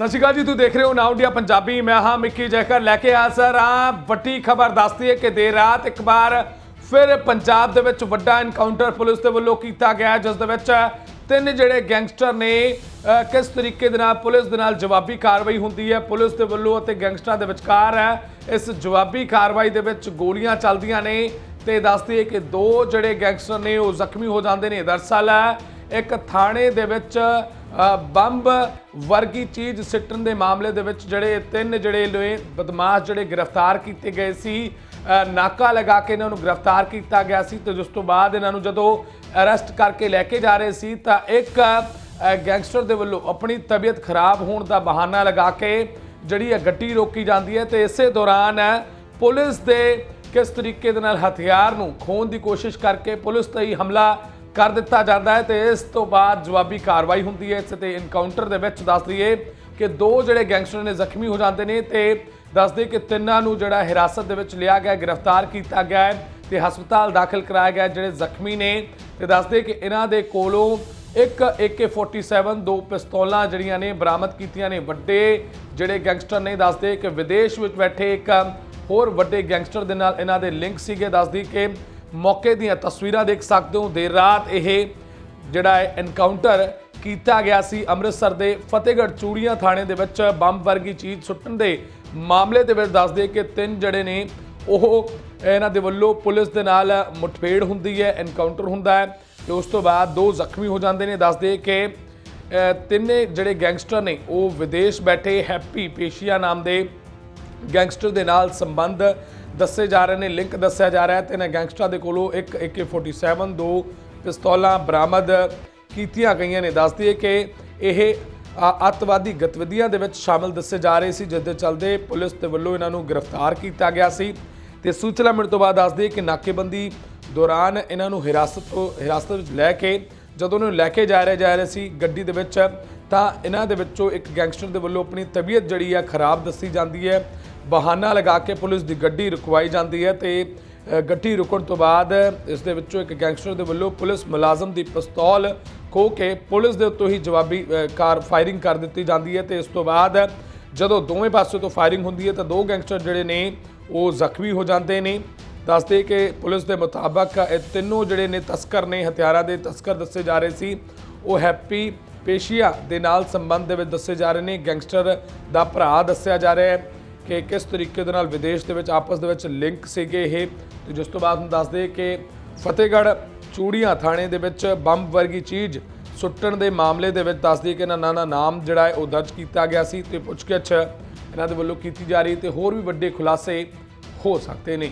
ਸਤਿ ਸ਼੍ਰੀ ਅਕਾਲ ਜੀ, ਤੁਸੀਂ ਦੇਖ ਰਹੇ ਹੋ ਨਾਉ ਇੰਡੀਆ ਪੰਜਾਬੀ। ਮੈਂ ਹਾਂ ਮਿੱਕੀ ਜੈਕਰ ਲੈ ਕੇ ਆ ਸਰ ਆ। ਵੱਡੀ ਖਬਰ ਦੱਸਦੀ ਹੈ ਕਿ ਦੇਰ ਰਾਤ ਇੱਕ ਵਾਰ ਫਿਰ ਪੰਜਾਬ ਦੇ ਵਿੱਚ ਵੱਡਾ ਐਨਕਾਊਂਟਰ ਪੁਲਿਸ ਦੇ ਵੱਲੋਂ ਕੀਤਾ ਗਿਆ, ਜਿਸ ਦੇ ਵਿੱਚ ਤਿੰਨ ਜਿਹੜੇ ਗੈਂਗਸਟਰ ਨੇ ਕਿਸ ਤਰੀਕੇ ਦੇ ਨਾਲ ਪੁਲਿਸ ਦੇ ਨਾਲ ਜਵਾਬੀ ਕਾਰਵਾਈ ਹੁੰਦੀ ਹੈ, ਪੁਲਿਸ ਦੇ ਵੱਲੋਂ ਅਤੇ ਗੈਂਗਸਟਰਾਂ ਦੇ ਵਿਚਕਾਰ ਹੈ। ਇਸ ਜਵਾਬੀ ਕਾਰਵਾਈ ਦੇ ਵਿੱਚ ਗੋਲੀਆਂ ਚੱਲਦੀਆਂ ਨੇ ਤੇ ਦੱਸਦੀ ਹੈ ਕਿ ਦੋ ਜਿਹੜੇ ਗੈਂਗਸਟਰ ਨੇ, ਉਹ ਜ਼ਖਮੀ ਹੋ ਜਾਂਦੇ ਨੇ। ਦਰਸਲ, ਇੱਕ ਥਾਣੇ ਦੇ ਵਿੱਚ ਬੰਬ ਵਰਗੀ ਚੀਜ਼ ਸਿੱਟਣ ਦੇ ਮਾਮਲੇ ਦੇ ਵਿੱਚ ਜਿਹੜੇ ਤਿੰਨ ਜਿਹੜੇ ਲੋਏ ਬਦਮਾਸ਼ ਜਿਹੜੇ ਗ੍ਰਿਫਤਾਰ ਕੀਤੇ ਗਏ ਸੀ ਨਾਕਾ ਲਗਾ ਕੇ ਇਹਨਾਂ ਨੂੰ ਗ੍ਰਿਫਤਾਰ ਕੀਤਾ ਗਿਆ ਸੀ ਤੇ ਜਿਸ ਤੋਂ ਬਾਅਦ ਇਹਨਾਂ ਨੂੰ ਜਦੋਂ ਅਰੈਸਟ ਕਰਕੇ ਲੈ ਕੇ ਜਾ ਰਹੇ ਸੀ ਤਾਂ ਇੱਕ ਗੈਂਗਸਟਰ ਦੇ ਵੱਲੋਂ ਆਪਣੀ ਤਬੀਅਤ ਖਰਾਬ ਹੋਣ ਦਾ ਬਹਾਨਾ ਲਗਾ ਕੇ ਜਿਹੜੀ ਇਹ ਗੱਡੀ ਰੋਕੀ ਜਾਂਦੀ ਹੈ ਤੇ ਇਸੇ ਦੌਰਾਨ ਪੁਲਿਸ ਦੇ ਕਿਸ ਤਰੀਕੇ ਦੇ ਨਾਲ ਹਥਿਆਰ ਨੂੰ ਖੋਣ ਦੀ ਕੋਸ਼ਿਸ਼ ਕਰਕੇ ਪੁਲਿਸ ਤੇ ਹੀ ਹਮਲਾ ਕਰ ਦਿੱਤਾ ਜਾਂਦਾ ਹੈ ਤੇ ਇਸ ਤੋਂ ਬਾਅਦ ਜਵਾਬੀ ਕਾਰਵਾਈ ਹੁੰਦੀ ਹੈ। ਇਸ ਤੇ ਇਨਕਾਊਂਟਰ ਦੇ ਵਿੱਚ ਦੱਸ ਦਈਏ ਕਿ ਦੋ ਜਿਹੜੇ ਗੈਂਗਸਟਰ ਨੇ ਜ਼ਖਮੀ ਹੋ ਜਾਂਦੇ ਨੇ ਤੇ ਦੱਸਦੇ ਕਿ ਤਿੰਨਾਂ ਨੂੰ ਜਿਹੜਾ ਹਿਰਾਸਤ ਦੇ ਵਿੱਚ ਲਿਆ ਗਿਆ, ਗ੍ਰਿਫਤਾਰ ਕੀਤਾ ਗਿਆ ਹੈ ਤੇ ਹਸਪਤਾਲ ਦਾਖਲ ਕਰਾਇਆ ਗਿਆ ਜਿਹੜੇ ਜ਼ਖਮੀ ਨੇ। ਤੇ ਦੱਸਦੇ ਕਿ ਇਹਨਾਂ ਦੇ ਕੋਲੋਂ ਇੱਕ AK47 ਦੋ ਪਿਸਤੌਲਾਂ ਜਿਹੜੀਆਂ ਨੇ ਬਰਾਮਦ ਕੀਤੀਆਂ ਨੇ। ਵੱਡੇ ਜਿਹੜੇ ਗੈਂਗਸਟਰ ਨੇ ਦੱਸਦੇ ਕਿ ਵਿਦੇਸ਼ ਵਿੱਚ ਬੈਠੇ ਇੱਕ ਹੋਰ ਵੱਡੇ ਗੈਂਗਸਟਰ ਦੇ ਨਾਲ ਇਹਨਾਂ ਦੇ ਲਿੰਕ ਸੀਗੇ। ਦੱਸਦੀ ਕਿ ਮੌਕੇ ਦੀਆਂ ਤਸਵੀਰਾਂ ਦੇਖ ਸਕਦੇ ਹੋ। ਦੇਰ ਰਾਤ ਇਹ ਜਿਹੜਾ ਹੈ ਐਨਕਾਊਂਟਰ ਕੀਤਾ ਗਿਆ ਸੀ ਅੰਮ੍ਰਿਤਸਰ ਦੇ ਫਤਿਹਗੜ੍ਹ ਚੂੜੀਆਂ ਥਾਣੇ ਦੇ ਵਿੱਚ। ਬੰਬ ਵਰਗੀ ਚੀਜ਼ ਸੁੱਟਣ ਦੇ ਮਾਮਲੇ ਦੇ ਵਿੱਚ ਦੱਸਦੇ ਕਿ ਤਿੰਨ ਜਿਹੜੇ ਨੇ ਉਹ ਇਹਨਾਂ ਦੇ ਵੱਲੋਂ ਪੁਲਿਸ ਦੇ ਨਾਲ ਮੁਠਭੇੜ ਹੁੰਦੀ ਹੈ ਐਨਕਾਊਂਟਰ ਹੁੰਦਾ ਹੈ ਤੇ ਉਸ ਤੋਂ ਬਾਅਦ ਦੋ ਜ਼ਖਮੀ ਹੋ ਜਾਂਦੇ ਨੇ। ਦੱਸਦੇ ਕਿ ਤਿੰਨੇ ਜਿਹੜੇ ਗੈਂਗਸਟਰ ਨੇ, ਉਹ ਵਿਦੇਸ਼ ਬੈਠੇ, ਹੈਪੀ ਪੇਸ਼ੀਆ ਨਾਮ ਦੇ ਗੈਂਗਸਟਰ ਦੇ ਨਾਲ ਸੰਬੰਧ ਦੱਸੇ ਜਾ ਰਹੇ ਨੇ, ਲਿੰਕ ਦੱਸਿਆ ਜਾ ਰਿਹਾ ਹੈ ਤੇ ਇਹਨਾਂ ਗੈਂਗਸਟਰਾਂ ਦੇ ਕੋਲੋਂ ਇੱਕ AK47, ਦੋ ਪਿਸਤੌਲਾਂ ਬਰਾਮਦ ਕੀਤੀਆਂ ਗਈਆਂ ਨੇ। ਦੱਸਦੀ ਹੈ ਕਿ ਇਹ ਅੱਤਵਾਦੀ ਗਤੀਵਿਧੀਆਂ ਦੇ ਵਿੱਚ ਸ਼ਾਮਲ ਦੱਸੇ ਜਾ ਰਹੇ ਸੀ, ਜਿਸ ਦੇ ਚੱਲਦੇ ਪੁਲਿਸ ਦੇ ਵੱਲੋਂ ਇਹਨਾਂ ਨੂੰ ਗ੍ਰਿਫਤਾਰ ਕੀਤਾ ਗਿਆ ਸੀ। ਤੇ ਸੂਚਨਾ ਮਿਲਣ ਤੋਂ ਬਾਅਦ ਦੱਸਦੀ ਹੈ ਕਿ ਨਾਕੇਬੰਦੀ ਦੌਰਾਨ ਇਹਨਾਂ ਨੂੰ ਹਿਰਾਸਤ ਤੋਂ, ਹਿਰਾਸਤ ਵਿੱਚ ਲੈ ਕੇ, ਜਦੋਂ ਉਹਨੂੰ ਲੈ ਕੇ ਜਾ ਰਹੇ ਜਾ ਰਹੇ ਸੀ, ਗੱਡੀ ਦੇ ਵਿੱਚ ਤਾਂ ਇਹਨਾਂ ਦੇ ਵਿੱਚੋਂ ਇੱਕ ਗੈਂਗਸਟਰ ਦੇ ਵੱਲੋਂ ਆਪਣੀ ਤਬੀਅਤ ਜਿਹੜੀ ਹੈ ਖਰਾਬ ਦੱਸੀ ਜਾਂਦੀ ਹੈ। ਬਹਾਨਾ ਲਗਾ ਕੇ ਪੁਲਿਸ ਦੀ ਗੱਡੀ ਰੁਕਵਾਈ ਜਾਂਦੀ ਹੈ ਤੇ ਗੱਡੀ ਰੁਕਣ ਤੋਂ ਬਾਅਦ ਇਸ ਦੇ ਵਿੱਚੋਂ ਇੱਕ ਗੈਂਗਸਟਰ ਦੇ ਵੱਲੋਂ ਪੁਲਿਸ ਮੁਲਾਜ਼ਮ ਦੀ ਪਿਸਤੌਲ ਖੋ ਕੇ ਪੁਲਿਸ ਦੇ ਉੱਤੋਂ ਹੀ ਜਵਾਬੀ ਕਾਰ ਫਾਇਰਿੰਗ ਕਰ ਦਿੱਤੀ ਜਾਂਦੀ ਹੈ ਤੇ ਇਸ ਤੋਂ ਬਾਅਦ ਜਦੋਂ ਦੋਵੇਂ ਪਾਸੇ ਤੋਂ ਫਾਇਰਿੰਗ ਹੁੰਦੀ ਹੈ ਤਾਂ ਦੋ ਗੈਂਗਸਟਰ ਜਿਹੜੇ ਨੇ ਉਹ ਜ਼ਖਮੀ ਹੋ ਜਾਂਦੇ ਨੇ। ਦੱਸਦੇ ਕਿ ਪੁਲਿਸ ਦੇ ਮੁਤਾਬਕ ਇਹ ਤਿੰਨੋਂ ਜਿਹੜੇ ਨੇ ਤਸਕਰ ਨੇ, ਹਥਿਆਰਾਂ ਦੇ ਤਸਕਰ ਦੱਸੇ ਜਾ ਰਹੇ ਸੀ। ਉਹ ਹੈਪੀ ਪੇਸ਼ੀਆ ਦੇ ਨਾਲ ਸੰਬੰਧ ਦੇ ਵਿੱਚ ਦੱਸੇ ਜਾ ਰਹੇ ਨੇ। ਗੈਂਗਸਟਰ ਦਾ ਭਰਾ ਦੱਸਿਆ ਜਾ ਰਿਹਾ ਹੈ ਕਿ ਕਿਸ ਤਰੀਕੇ ਦੇ ਨਾਲ ਵਿਦੇਸ਼ ਦੇ ਵਿੱਚ ਆਪਸ ਦੇ ਵਿੱਚ ਲਿੰਕ ਸੀਗੇ ਇਹ। ਤੇ ਜਿਸ ਤੋਂ ਬਾਅਦ ਹੁਣ ਦੱਸਦੇ ਕਿ ਫਤਿਹਗੜ੍ਹ ਚੂੜੀਆਂ ਥਾਣੇ ਦੇ ਵਿੱਚ ਬੰਬ ਵਰਗੀ ਚੀਜ਼ ਸੁੱਟਣ ਦੇ ਮਾਮਲੇ ਦੇ ਵਿੱਚ ਦੱਸਦੀ ਕਿ ਇਹਨਾਂ ਦਾ ਨਾਮ ਜਿਹੜਾ ਹੈ ਉਹ ਦਰਜ ਕੀਤਾ ਗਿਆ ਸੀ ਤੇ ਪੁੱਛਗਿੱਛ ਇਹਨਾਂ ਦੇ ਵੱਲੋਂ ਕੀਤੀ ਜਾ ਰਹੀ ਤੇ ਹੋਰ ਵੀ ਵੱਡੇ ਖੁਲਾਸੇ ਹੋ ਸਕਦੇ ਨੇ।